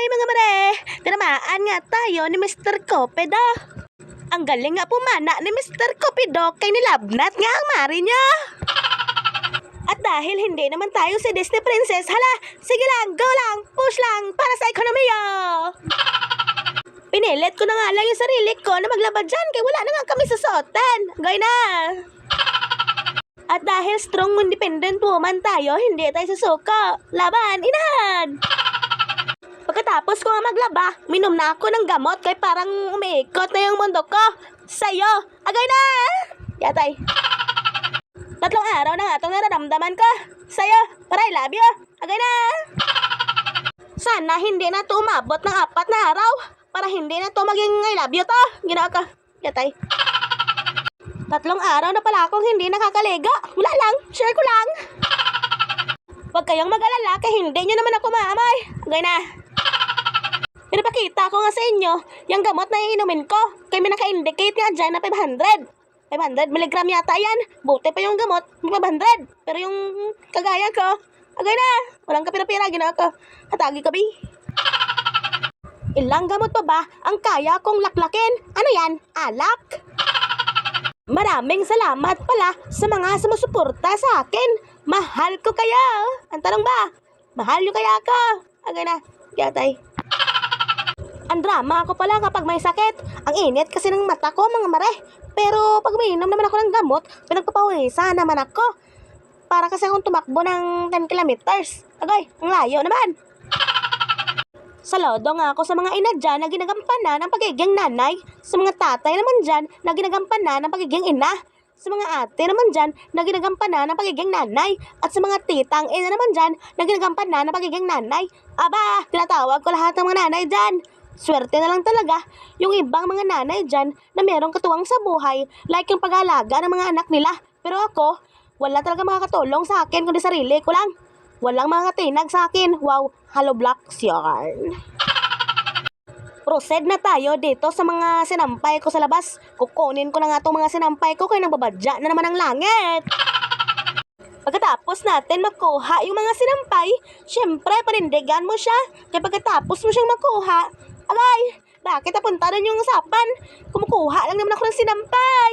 Hi mga mare! Tinamaan nga tayo ni Mr. Copedo. Ang galing nga pumana ni Mr. Copedo kay nilabnat nga ang mari niya. At dahil hindi naman tayo si Disney Princess, hala, sige lang, go lang, push lang, para sa ekonomiya. Pinilit ko na nga lang yung sarili ko na maglabad dyan kaya wala na nga kami susuotan. Gay na! At dahil strong independent woman tayo, hindi tayo susuko. Laban, inahan! Pagkatapos ko nga maglaba, minom na ako ng gamot kay parang umiikot na yung mundo ko. Sa'yo, agay na! Yatay. Tatlong araw na nga itong nararamdaman ko. Sa'yo, para I love you. Agay na! Sana hindi na ito umabot ng apat na araw para hindi na ito maging I love you to. Ginawa ko. Yatay. Tatlong araw na pala akong hindi nakakaliga. Wala lang, share ko lang. Huwag kayong mag-alala kay hindi nyo naman ako maamoy. Agay na. Pero pakita ko nga sa inyo, yung gamot na iinumin ko. Kaya may naka-indicate nga dyan na 500. 500 milligram yata yan. Buti pa yung gamot, 500. Pero yung kagaya ko, agay na. Walang kapira-pira, ginawa ko. Hatagi ka, bi. Ilang gamot pa ba ang kaya kong laklakin? Ano yan? Alak? Maraming salamat pala sa mga sumusuporta sa akin. Mahal ko kayo. Ang tanong ba? Mahal nyo kaya ako? Agay na. Yatay. Ang drama ako pala kapag may sakit. Ang init kasi ng mata ko, mga mare. Pero pag umiinom naman ako ng gamot, pinagpapawisan naman ako. Para kasi akong tumakbo ng 10 kilometers. Agay, ang layo naman. Saludo nga ako sa mga ina dyan na ginagampanan ng pagiging nanay. Sa mga tatay naman dyan na ginagampanan ng pagiging ina. Sa mga ate naman dyan na ginagampanan ng pagiging nanay. At sa mga titang ina naman dyan na ginagampanan ng pagiging nanay. Aba, tinatawag ko lahat ng mga nanay dyan. Swerte na lang talaga yung ibang mga nanay dyan na merong katuwang sa buhay like yung pag-aalaga ng mga anak nila. Pero ako, wala talaga makakatulong sa akin kundi sarili ko lang. Walang mga tinag sa akin. Wow, hollow blocks yarn. Proceed na tayo dito sa mga sinampay ko sa labas. Kukunin ko na nga itong mga sinampay ko kaya nababadya na naman ang langit. Pagkatapos natin makuha yung mga sinampay, syempre panindigan mo siya. Kaya pagkatapos mo siyang makuha, agay, bakit napunta rin yung usapan? Kumukuha lang naman ako ng sinampay.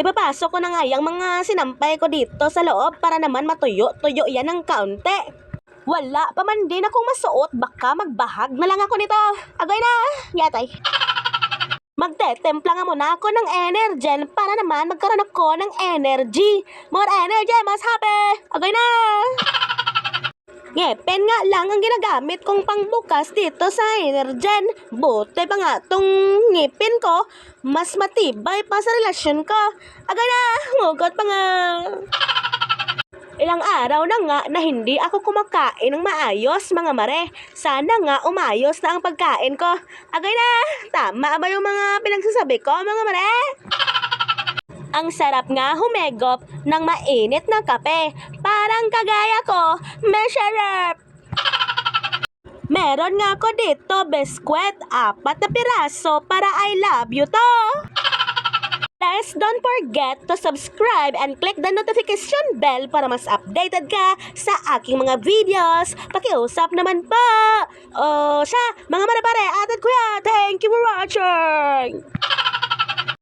Ipapasok ko na nga yung mga sinampay ko dito sa loob para naman matuyo-tuyo yan ng kaunti. Wala pa man din akong masuot, baka magbahag na lang ako nito. Agay na, yatay. Magtetempla muna ako ng energen para naman magkaroon ako ng energy. More energy, mas happy. Agay na. Ngepen nga lang ang ginagamit kong pangbukas dito sa energen. Buti pa nga tong ngipin ko, mas matibay pa sa relasyon ko. Agay na, hugot pa nga. Ilang araw na nga na hindi ako kumakain ng maayos, mga mare. Sana nga umayos na ang pagkain ko. Agay na, tama ba yung mga pinagsasabi ko, mga mare? Ang sarap nga humegop ng mainit na kape. Parang kagaya ko, sarap. Meron nga ako dito, biskwit, apat na piraso para I love you to. Please don't forget to subscribe and click the notification bell para mas updated ka sa aking mga videos. Pakiusap naman po. O siya, mga mare-pare, at at kuya, thank you for watching.